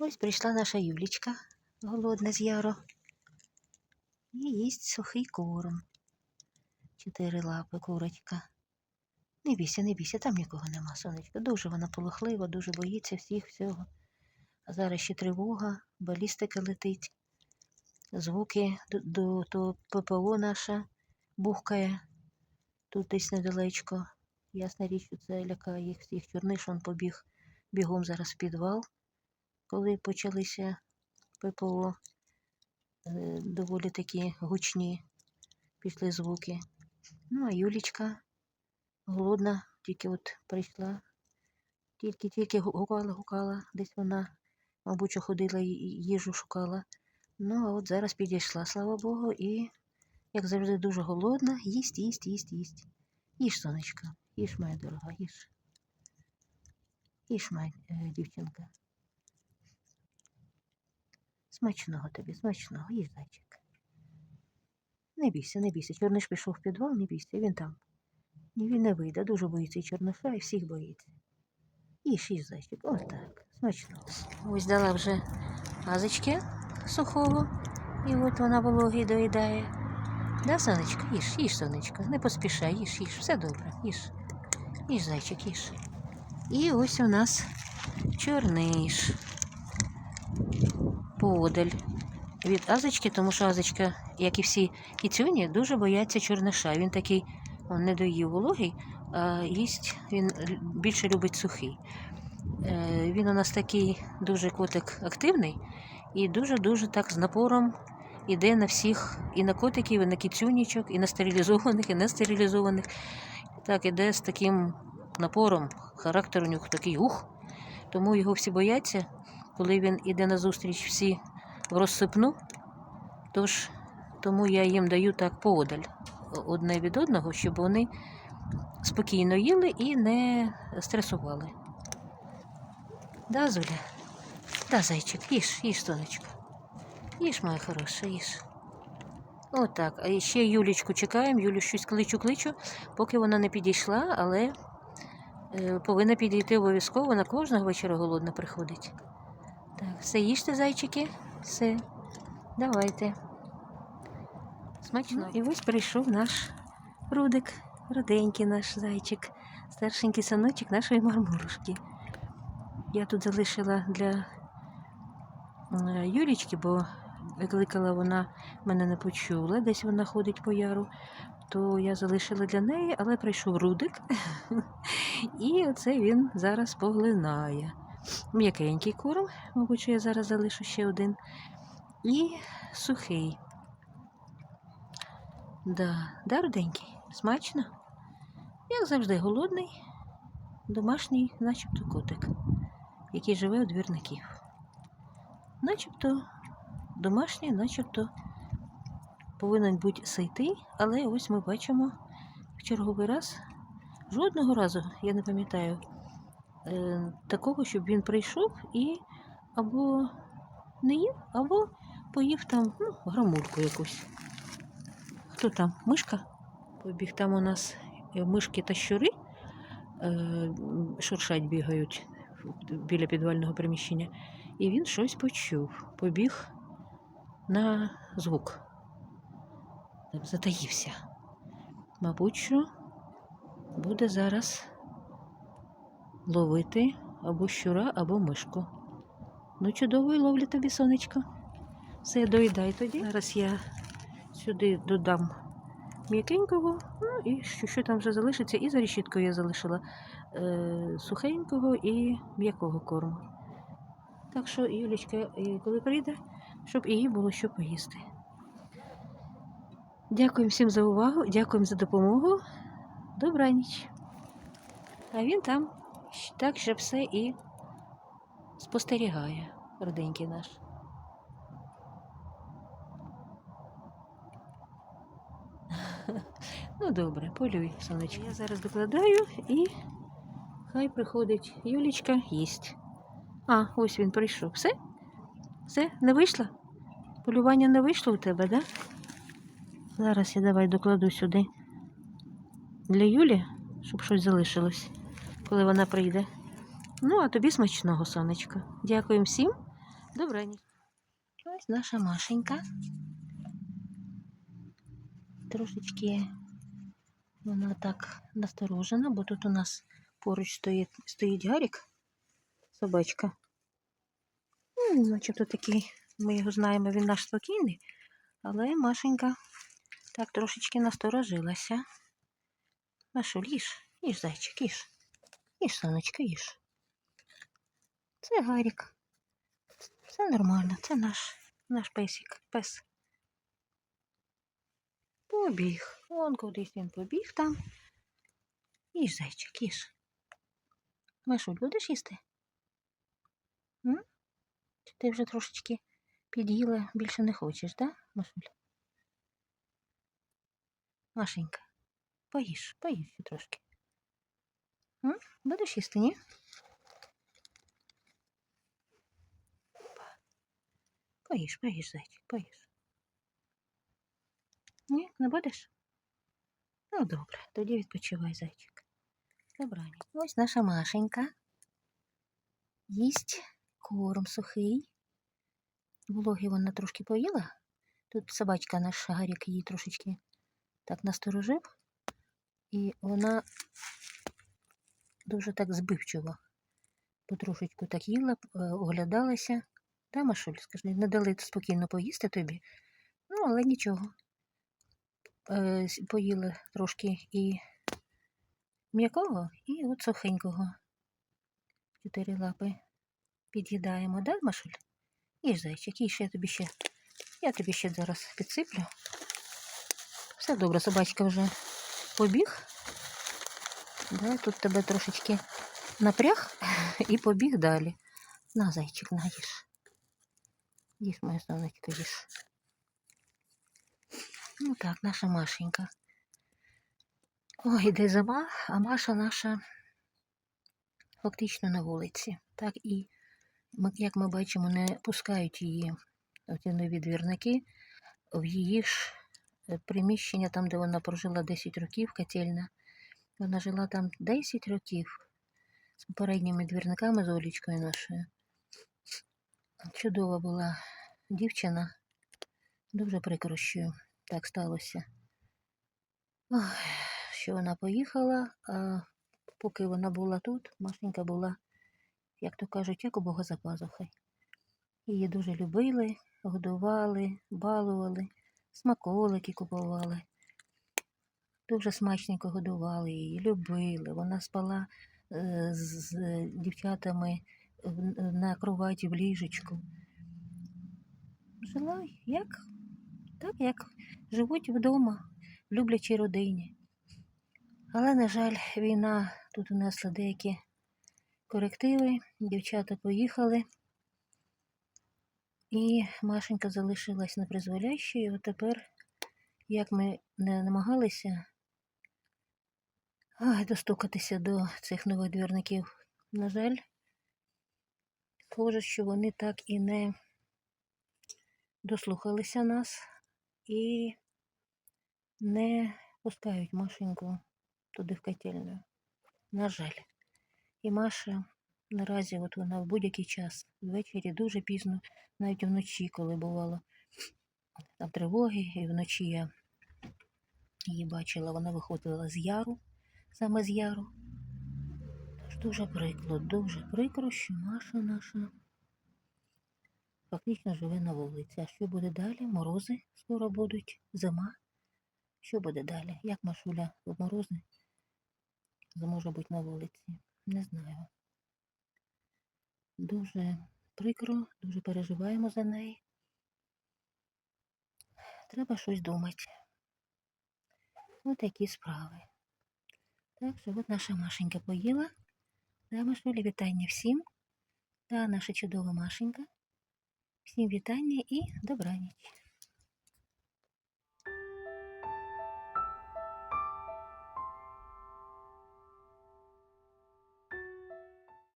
Ось прийшла наша Юлічка, голодна з яру. І їсть сухий корм. Чотири лапи курочка. Не бійся, не бійся, там нікого нема, сонечко. Дуже вона полохлива, дуже боїться всіх всього. А зараз ще тривога, балістика летить. Звуки до, до, до ППО наша бухкає. Тут десь недалечко. Ясна річ, це лякає їх всіх. Чорниш он побіг бігом зараз в підвал, коли почалися ППО. Е, Доволі такі гучні пішли звуки. Ну, а Юлічка голодна, тільки от прийшла. Тільки-тільки гукала, гукала, десь вона, мабуть, ходила і їжу шукала. Ну, а от зараз підійшла, слава Богу, і, як завжди, дуже голодна, їсть, їсть, їсть, їсть. Їж, сонечко, їж, моя дорога, їж. Їж, моя е, дівчинка. Смачного тобі, смачного, їж, зайчик. Не бійся, не бійся. Чорниш пішов в підвал, не бійся, він там. Ні, він не вийде, дуже боїться і чорноша, і всіх боїться. Їж, їж, зайчик, ось так, смачно. Ось дала вже газочки сухого, і от вона вологий доїдає. Да, сонечко, їж, їж, сонечко, не поспішай, їж, їж, все добре, їж. Їж, зайчик, їж. І ось у нас чорниш. Подаль від азочки, тому що азочка, як і всі кіцюні, дуже бояться чорниша. Він такий он не доїв вологий, а їсть він більше любить сухий. Е, Він у нас такий дуже котик активний і дуже-дуже так з напором іде на всіх, і на котиків, і на кіцюнічок, і на стерилізованих, і нестерилізованих. Так, іде з таким напором. Характер у нього такий ух. Тому його всі бояться, коли він іде на зустріч всі в розсипну. Тож тому я їм даю так поодаль одне від одного, щоб вони спокійно їли і не стресували. Да, Зуля? Да, зайчик, їж, їж, сонечко. Їж, моя хороша, їж. Отак. А ще Юлічку чекаємо. Юлю щось кличу-кличу, поки вона не підійшла, але е, повинна підійти обов'язково. Вона кожного вечора голодна приходить. Так, все їжте, зайчики, все. Давайте. Смачно. І ось прийшов наш Рудик, руденький наш зайчик, старшенький саночок нашої мармурушки. Я тут залишила для Юлічки, бо викликала вона, мене не почула, десь вона ходить по яру, то я залишила для неї, але прийшов Рудик, і оце він зараз поглинає. М'якенький корм, мабуть, що я зараз залишу ще один. І сухий. Да, да, руденький, смачно. Як завжди, голодний, домашній, начебто котик, який живе у двірників. Начебто домашній, начебто повинен бути ситий, але ось ми бачимо в черговий раз, жодного разу, я не пам'ятаю, такого, щоб він прийшов і або не їв, або поїв там ну, грамульку якусь. Хто там? Мишка? Побіг там у нас е, мишки та щури е, шуршать бігають біля підвального приміщення. І він щось почув. Побіг на звук. Затаївся. Мабуть, що буде зараз ловити або щура, або мишку. Ну, чудової ловлі тобі, сонечко. Все, доїдай тоді. Зараз я сюди додам м'якенького, ну і що, що там вже залишиться, і за решіткою я залишила е, сухенького і м'якого корму. Так що Юлічка, е, коли прийде, щоб їй було що поїсти. Дякуємо всім за увагу, дякуємо за допомогу. Добраніч. А він там так же все і спостерігає, роденький наш. Ну, добре, полюй, сонечко. Я зараз докладаю і хай приходить Юлічка їсть. А, ось він прийшов. Все? Все, не вийшло? Полювання не вийшло у тебе, да? Зараз я давай докладу сюди для Юлі, щоб щось залишилось, коли вона прийде. Ну, а тобі смачного, сонечко. Дякуємо всім Добраніч. Ось наша Машенька. Трошечки вона так насторожена, бо тут у нас поруч стоїть, стоїть Гарік, собачка. Ну, начебто такий, ми його знаємо, він наш спокійний, але Машенька так трошечки насторожилася. Машу, їж, їж, зайчик, їж. Їж, сонечко, їж. Це Гарік. Все нормально, це наш, наш песик, пес. Побіг. Вон кудись він побіг там. Їж, зайчик, їж. Машу, будеш їсти? М? Чи ти вже трошечки під'їла, більше не хочеш, да, Машуль? Машенька, поїж, поїж трошки. Будеш їсти, ні? Поїж, поїж, зайчик, поїж. Ні, не будеш? Ну, добре, тоді відпочивай, зайчик. Добраніч. Ось наша Машенька. Їсть корм сухий. Вологий вона трошки поїла. Тут собачка наш Гарік її трошечки так насторожив. І вона дуже так збивчиво. Потрошечку так їла, е, оглядалася. Та, Машуль, скажи, не дали спокійно поїсти тобі. Ну, але нічого. Е, Поїли трошки і м'якого, і от сухенького. Чотири лапи під'їдаємо, да, Машуль? Їж, зайчик, їж, я тобі ще. Я тобі ще зараз підсиплю. Все добре, собачка вже побіг. Да, тут тебе трошечки напряг і побіг далі. На, зайчик, на їж. Моя сонечко, їж. Ну так, наша Машенька. Ой, йде зима, а Маша наша фактично на вулиці. Так і, як ми бачимо, не пускають її в нові двірники в її ж е, приміщення, там, де вона прожила 10 років, котельна. Вона жила там 10 років з попередніми двірниками з Олічкою нашою. Чудова була дівчина. Дуже прикро, що так сталося. Ой, що вона поїхала, а поки вона була тут, Машенька була, як то кажуть, як у Бога за пазухою. Її дуже любили, годували, балували, смаколики купували. Дуже смачненько годували її, любили. Вона спала е, з дівчатами на кроваті в ліжечку. Жила як, так, як живуть вдома, в люблячій родині. Але, на жаль, війна тут унесла деякі корективи, дівчата поїхали, і Машенька залишилась на призволяще, і от тепер, як ми не намагалися достукатися до цих нових двірників, на жаль, схоже, що вони так і не дослухалися нас і не пускають Машеньку туди в котельню. На жаль. І Маша наразі от вона в будь-який час, ввечері дуже пізно, навіть вночі, коли бувало там тривоги, і вночі я її бачила, вона виходила з яру, саме з яру. Тож дуже прикро, дуже прикро, що Маша наша фактично живе на вулиці. А що буде далі? Морози скоро будуть, зима. Що буде далі? Як Машуля в морози зможе бути на вулиці? Не знаю. Дуже прикро, дуже переживаємо за неї. Треба щось думати. Ось такі справи. Так от наша Машенька поїла. Да, Машуля, вітання всім. Да, наша чудова Машенька. Всім вітання і добраніч.